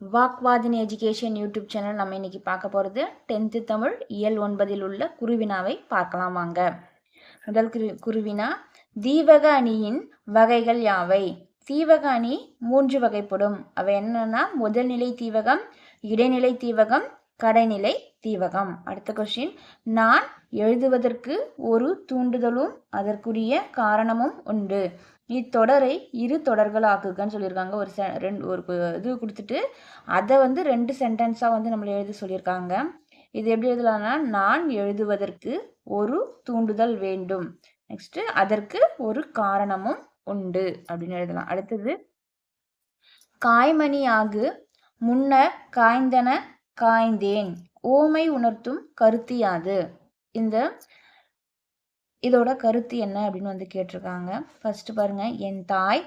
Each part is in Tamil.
வாக்வாதினி எஜுகேஷன் யூடியூப் சேனல் நம்ம இன்னைக்கு பார்க்க போகிறது டென்த்து தமிழ் இயல் ஒன்பதில் உள்ள குருவினாவை பார்க்கலாம் வாங்க. முதல் குரு குருவினா தீவக அணியின் வகைகள் யாவை? தீவக அணி மூன்று வகைப்படும். அவை என்னன்னா முதல்நிலை தீவகம் இடைநிலை தீவகம் கடைநிலை தீவகம். அடுத்த கொஸ்டின் நான் எழுதுவதற்கு ஒரு தூண்டுதலும் அதற்குரிய காரணமும் உண்டு. இத்தொடரை இரு தொடர்களாக்குகன்னு சொல்லியிருக்காங்க. ஒரு செ ரெண்டு ஒரு இது கொடுத்துட்டு அதை வந்து ரெண்டு சென்டென்ஸாக வந்து நம்மளை எழுத சொல்லியிருக்காங்க. இது எப்படி எழுதலாம்னா நான் எழுதுவதற்கு ஒரு தூண்டுதல் வேண்டும். நெக்ஸ்ட்டு அதற்கு ஒரு காரணமும் உண்டு அப்படின்னு எழுதலாம். அடுத்தது காய்மணியாகு முன்னர் காய்ந்தன காய்ந்தேன். ஓமை உணர்த்தும் கருத்து யாது. இந்த இதோட கருத்து என்ன அப்படின்னு வந்து கேட்டிருக்காங்க. ஃபர்ஸ்ட் பாருங்க என் தாய்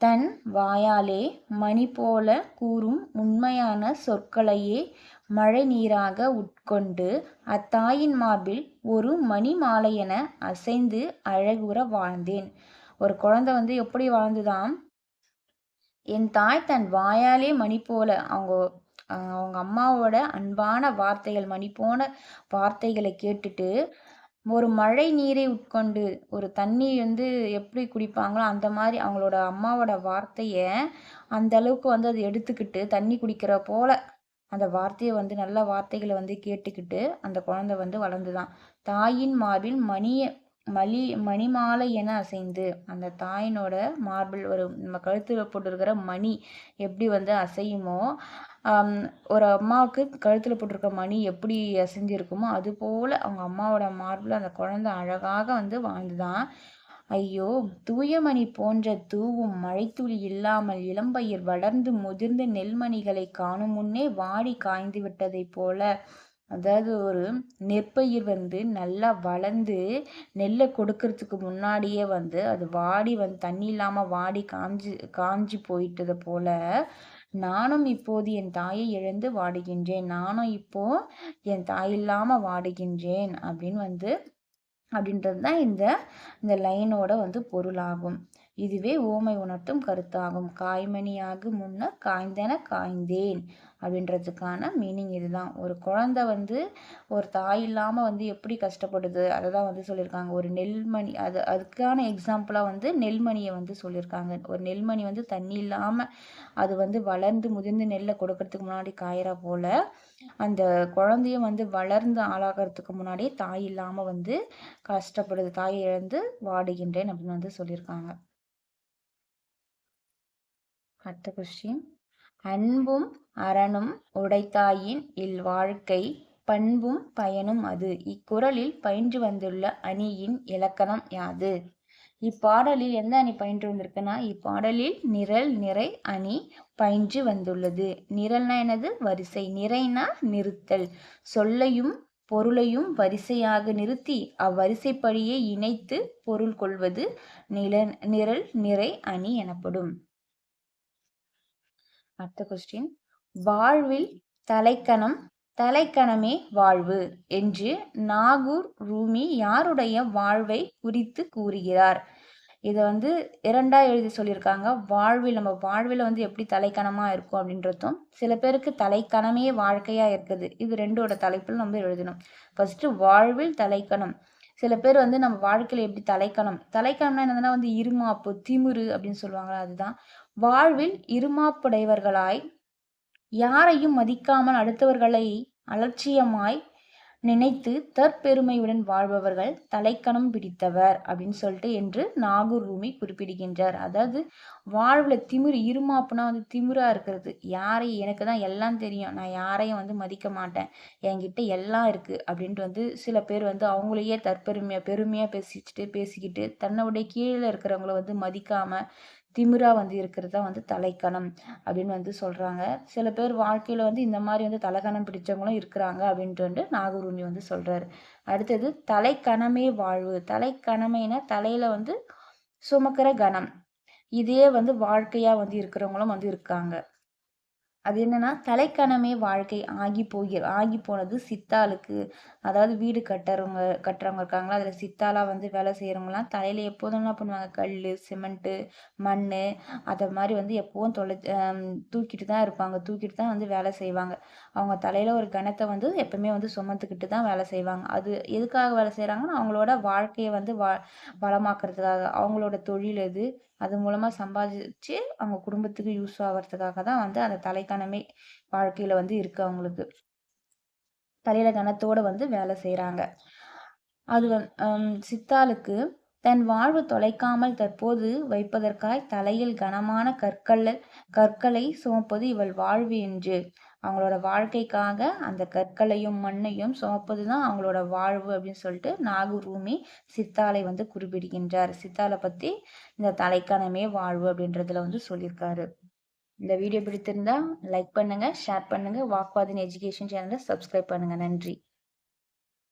தன் வாயாலே மணி போல கூறும் உண்மையான சொற்களையே மழை நீராக உட்கொண்டு அத்தாயின் மார்பில் ஒரு மணி மாலை என அசைந்து அழகுற வாழ்ந்தேன். ஒரு குழந்தை வந்து எப்படி வாழ்ந்துதான் என் தாய் தன் வாயாலே மணி போல அவங்க அவங்க அம்மாவோட அன்பான வார்த்தைகள் மணி போன வார்த்தைகளை கேட்டுட்டு ஒரு மழை நீரை உட்கொண்டு ஒரு தண்ணி வந்து எப்படி குடிப்பாங்களோ அந்த மாதிரி அவங்களோட அம்மாவோட வார்த்தையை அந்த அளவுக்கு வந்து அதை எடுத்துக்கிட்டு தண்ணி குடிக்கிற போல அந்த வார்த்தையை வந்து நல்ல வார்த்தைகளை வந்து கேட்டுக்கிட்டு அந்த குழந்தை வந்து வளர்ந்துதான். தாயின் மார்பில் மணியை மலி மணிமாலை என அசைந்து அந்த தாயினோட மார்பிள் ஒரு நம்ம கழுத்தில் போட்டிருக்கிற மணி எப்படி வந்து அசையுமோ ஒரு அம்மாவுக்கு கழுத்தில் போட்டிருக்க மணி எப்படி அசைஞ்சிருக்குமோ அது போல் அவங்க அம்மாவோட மார்பிள் அந்த குழந்தை அழகாக வந்து வாழ்ந்துதான். ஐயோ தூயமணி போன்ற தூவும் மழைத்துளி இல்லாமல் இளம்பயிர் வளர்ந்து முதிர்ந்த நெல்மணிகளை காணும் முன்னே வாடி காய்ந்து விட்டதைப் போல அதாவது ஒரு நெற்பயிர் வந்து நல்லா வளர்ந்து நெல்லை கொடுக்கறதுக்கு முன்னாடியே வந்து அது வாடி வந்து தண்ணி இல்லாமல் வாடி காஞ்சி காஞ்சி போயிட்டதை போல நானும் இப்போது என் தாயை இழந்து வாடுகின்றேன். நானும் இப்போ என் தாய் இல்லாமல் வாடுகின்றேன் அப்படின்னு வந்து அப்படின்றது தான் இந்த இந்த லைனோட வந்து பொருளாகும். இதுவே ஓமை உணர்த்தும் கருத்தாகும். காய்மணியாக முன்ன காய்ந்தன காய்ந்தேன். அப்படின்றதுக்கான மீனிங் இதுதான். ஒரு குழந்தை வந்து ஒரு தாய் இல்லாமல் வந்து எப்படி கஷ்டப்படுது? அதை தான் வந்து சொல்லியிருக்காங்க. ஒரு நெல்மணி அது அதுக்கான எக்ஸாம்பிளாக வந்து நெல்மணியை வந்து சொல்லியிருக்காங்க. ஒரு நெல்மணி வந்து தண்ணி இல்லாமல் அது வந்து வளர்ந்து முதிர்ந்து நெல்லை கொடுக்கறதுக்கு முன்னாடி காயிறா போல் அந்த குழந்தையும் வந்து வளர்ந்து ஆளாகிறதுக்கு முன்னாடி தாய் இல்லாமல் வந்து கஷ்டப்படுது. தாயை இழந்து வாடுகின்றேன் அப்படின்னு வந்து சொல்லியிருக்காங்க. அடுத்த கொஸ்டின் அன்பும் அறனும் உடைத்தாயின் இல் வாழ்க்கை பண்பும் பயனும் அது. இக்குறளில் பயின்று வந்துள்ள அணியின் இலக்கணம் யாது? இப்பாடலில் எந்த அணி பயின்று வந்திருக்குன்னா இப்பாடலில் நிரல் நிறை அணி பயின்று வந்துள்ளது. நிரல்னா எனது வரிசை. நிறைனா நிறுத்தல். சொல்லையும் பொருளையும் வரிசையாக நிறுத்தி அவ்வரிசைப்படியே இணைத்து பொருள் கொள்வது நில நிரல் நிறை அணி எனப்படும். அடுத்த கொஸ்டின் வாழ்வில் தலைக்கணம் தலைக்கணமே வாழ்வு என்று நாகூர் ரூமி யாருடைய வாழ்வை குறித்து கூறுகிறார்? இதை வந்து இரண்டா எழுதி சொல்லியிருக்காங்க. வாழ்வில் நம்ம வாழ்வில் வந்து எப்படி தலைக்கணமாக இருக்கும் அப்படின்றதும் சில பேருக்கு தலைக்கணமே வாழ்க்கையாக இருக்குது. இது ரெண்டோட தலைப்பில் நம்ம எழுதணும். ஃபஸ்ட்டு வாழ்வில் தலைக்கணம். சில பேர் வந்து நம்ம வாழ்க்கையில் எப்படி தலைக்கணம் தலைக்கணம்னா என்னதுன்னா வந்து இருமாப்பு திமுரு அப்படின்னு சொல்லுவாங்களா அதுதான். வாழ்வில் இருமாப்புடையவர்களாய் யாரையும் மதிக்காமல் அடுத்தவர்களை அலட்சியமாய் நினைத்து தற்பெருமையுடன் வாழ்பவர்கள் தலைக்கணம் பிடித்தவர் அப்படின்னு சொல்லிட்டு என்று நாகூர் ரூமி குறிப்பிடுகின்றார். அதாவது வாழ்வில் திமிரு இருமாப்புனா வந்து திமிராக இருக்கிறது. யாரை எனக்கு தான் எல்லாம் தெரியும். நான் யாரையும் வந்து மதிக்க மாட்டேன். என்கிட்ட எல்லாம் இருக்குது அப்படின்ட்டு வந்து சில பேர் வந்து அவங்களையே தற்பெருமையாக பெருமையாக பேசிச்சுட்டு பேசிக்கிட்டு தன்னுடைய கீழே இருக்கிறவங்கள வந்து மதிக்காமல் திமிரா வந்து இருக்கிறது தான் வந்து தலைக்கணம் அப்படின்னு வந்து சொல்கிறாங்க சில பேர் வாழ்க்கையில் வந்து இந்த மாதிரி வந்து தலைக்கணம் பிடிச்சவங்களும் இருக்கிறாங்க அப்படின்ட்டு வந்து நாகூர்மி வந்து சொல்கிறாரு அடுத்தது தலைக்கணமே வாழ்வு. தலைக்கணமைனா தலையில் வந்து சுமக்கிற கணம். இதே வந்து வாழ்க்கையாக வந்து இருக்கிறவங்களும் வந்து இருக்காங்க. அது என்னன்னா தலைக்கணமே வாழ்க்கை ஆகி போகிற ஆகி போனது சித்தாளுக்கு. அதாவது வீடு கட்டுறவங்க கட்டுறவங்க இருக்காங்களா அதில் சித்தாலாக வந்து வேலை செய்கிறவங்களாம் தலையில் எப்போதும் என்ன பண்ணுவாங்க? கல் சிமெண்ட்டு மண் அதை மாதிரி வந்து எப்போவும் தொலை தூக்கிட்டு தான் இருப்பாங்க. தூக்கிட்டு தான் வந்து வேலை செய்வாங்க. அவங்க தலையில் ஒரு கணத்தை வந்து எப்பவுமே வந்து சுமந்துக்கிட்டு தான் வேலை செய்வாங்க. அது எதுக்காக வேலை செய்கிறாங்கன்னா அவங்களோட வாழ்க்கையை வந்து வா வளமாக்குறதுக்காக. அவங்களோட தொழில் எது அது மூலமாக சம்பாதிச்சு அவங்க குடும்பத்துக்கு யூஸ் ஆகிறதுக்காக தான் வந்து அந்த தலைக்கணம் வாழ்க்கையில் வந்து இருக்குது அவங்களுக்கு. தலையில கனத்தோட வந்து வேலை செய்கிறாங்க அது சித்தாளுக்கு தன் வாழ்வு தொலைக்காமல் தற்போது வைப்பதற்காய் தலையில் கனமான கற்கள் கற்களை சுமப்பது இவள் வாழ்வு என்று. அவங்களோட வாழ்க்கைக்காக அந்த கற்களையும் மண்ணையும் சுமப்பது தான் அவங்களோட வாழ்வு அப்படின்னு சொல்லிட்டு நாகூர் சித்தாலை வந்து குறிப்பிடுகின்றார். சித்தாலை பற்றி இந்த தலைக்கணமே வாழ்வு அப்படின்றதுல வந்து சொல்லியிருக்காரு. இந்த வீடியோ பிடித்திருந்தால் லைக் பண்ணுங்கள் ஷேர் பண்ணுங்கள் வாக்வாதின் எஜுகேஷன் சேனலை சப்ஸ்கிரைப் பண்ணுங்கள் நன்றி.